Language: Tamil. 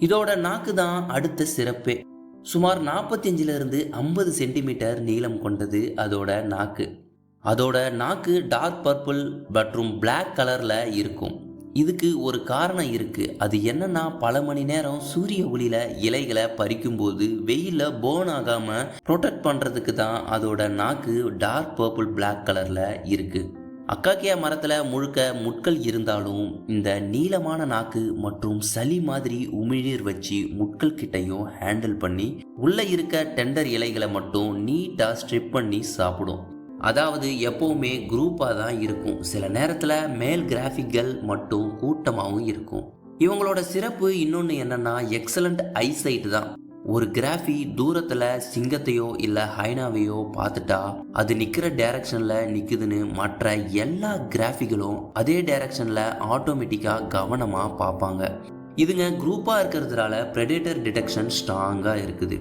இதோட நாக்கு தான் அடுத்த சிறப்பே. சுமார் நாற்பத்தஞ்சிலிருந்து ஐம்பது சென்டிமீட்டர் நீளம் கொண்டது அதோட நாக்கு. அதோட நாக்கு டார்க் பர்பிள் மற்றும் பிளாக் கலரில் இருக்கும். இதுக்கு ஒரு காரணம் இருக்குது அது என்னன்னா பல மணி நேரம் சூரிய ஒளியில இலைகளை பறிக்கும்போது வெயிலில் போன் ஆகாமல் ப்ரொடெக்ட் பண்ணுறதுக்கு தான் அதோட நாக்கு டார்க் பர்பிள் பிளாக் கலரில் இருக்குது அக்காக்கியா மரத்தில் முழுக்க முட்கள் இருந்தாலும் இந்த நீளமான நாக்கு மற்றும் சளி மாதிரி உமிழ்நீர் வச்சு முட்கள் கிட்டையும் ஹேண்டில் பண்ணி உள்ள இருக்க டெண்டர் இலைகளை மட்டும் நீட்டாக ஸ்ட்ரிப் பண்ணி சாப்பிடும். அதாவது எப்போவுமே குரூப்பாக தான் இருக்கும். சில நேரத்தில் மேல் கிராஃபிக்கள் மட்டும் கூட்டமாகவும் இருக்கும். இவங்களோட சிறப்பு இன்னொன்று என்னென்னா எக்ஸலண்ட் ஐசைட் தான். ஒரு கிராஃபி தூரத்தில் சிங்கத்தையோ இல்லை ஹைனாவையோ பார்த்துட்டா அது நிற்கிற டைரக்ஷனில் நிற்குதுன்னு மற்ற எல்லா கிராஃபிகளும் அதே டைரக்ஷனில் ஆட்டோமேட்டிக்காக கவனமாக பார்ப்பாங்க. இதுங்க குரூப்பாக இருக்கிறதுனால ப்ரெடேட்டர் டிடெக்ஷன் ஸ்ட்ராங்காக இருக்குது.